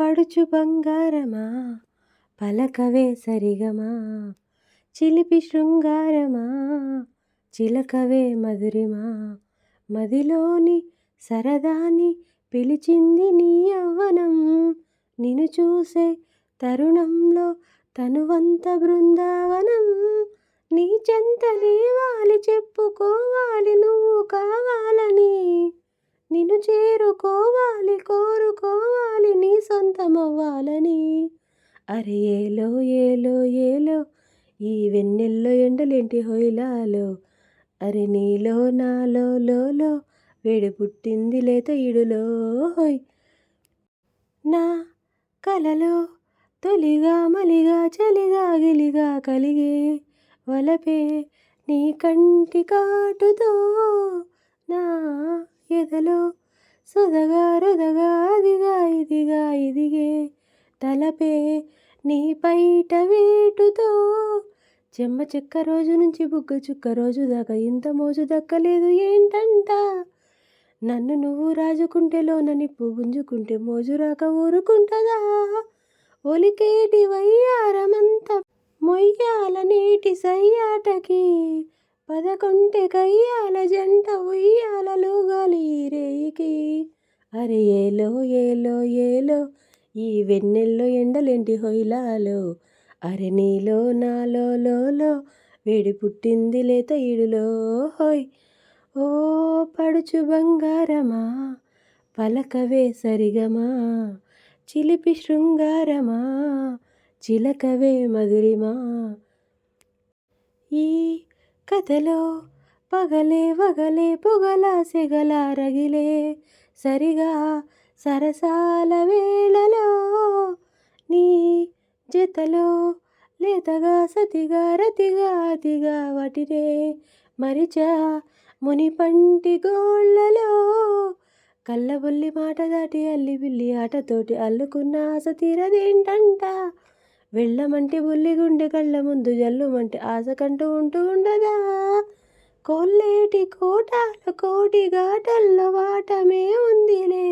పడుచు బంగారమా? పలకవే సరిగమా? చిలిపి శృంగారమా? చిలకవే మధురిమా? మదిలోని సరదాని పిలిచింది నీ యవ్వనం. నిన్ను చూసే తరుణంలో తనువంత బృందావనం. నీ చెంతనే వాలి చెప్పుకోవాలి నువ్వు కావాలని. నిన్ను చేరుకోవాలి కోరుకోవాలి నీ సొంతమవ్వాలని. అరే ఏలో ఏలో ఏలో ఈ వెన్నెల్లో ఎండలేంటి హొయిలాలో? అరే నీలో నాలో లోలో వేడి పుట్టింది లేత ఇడులో హోయ్. నా కలలో తొలిగా మలిగా చలిగా గిలిగా కలిగే వలపే నీ కంటి కాటుతో నా ఎదలో సుధగా రుదగా అదిగా ఇదిగా ఇదిగే తలపే నీ పైట వేటుతో చెమ్మ చెక్క రోజు నుంచి బుగ్గ చుక్క రోజు దాకా ఇంత మోజు దక్కలేదు ఏంటంట? నన్ను నువ్వు రాజుకుంటే లోన నిప్పు గుంజుకుంటే మోజు రాక ఊరుకుంటదా? ఒలికేటి వయ్యారమంత మొయ్యాల నీటి సయ్యాటకి పదకొంటే కయ్యాల జంట ఉయ్యాలలో గాలిరేయికి అరే ఏలో ఏలో ఏలో ఈ వెన్నెల్లో ఎండలేంటి హొయిలాలో అరే నీలో నాలో లోలో వేడి పుట్టింది లేత ఈడులో హోయ్. ఓ పడుచు బంగారమా పలకవే సరిగమా చిలిపి శృంగారమా చిలకవే మధురిమా. ఈ కథలో పగలే వగలే పొగల సెగల రగిలే సరిగా సరసాల వేళలో నీ జతలో లేతగా సతిగా రతిగా అతిగా వటిరే మరిచా మునిపంటి గోళ్ళలో కళ్ళబుల్లి మాట దాటి అల్లి బిల్లి ఆటతోటి అల్లుకున్న ఆశ తీరదేంటంట? వెళ్ళమంటే బుల్లి గుండె కళ్ళ ముందు జల్లుమంటే ఆశకంటూ ఉంటూ ఉండదా? కొల్లేటి కోటాల కోటి ఘాటల్లో వాటమే ఉందిలే.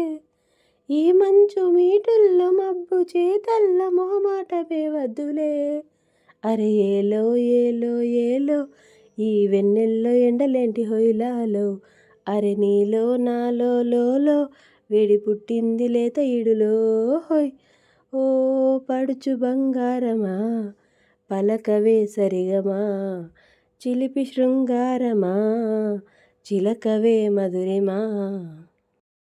ఈ మంచు మీటుల్లో మబ్బు చేతల్ల మొహమాటమే వద్దులే. అరే ఏలో ఏలో ఏలో ఈ వెన్నెల్లో ఎండలేంటి హొయిలాలో అరే నీలో నాలో లోలో వేడి పుట్టింది లేత ఈడులో హోయ్. ఓ పడుచు బంగారమా? పలకవే సరిగమా? చిలిపి శృంగారమా? చిలకవే మధురిమా?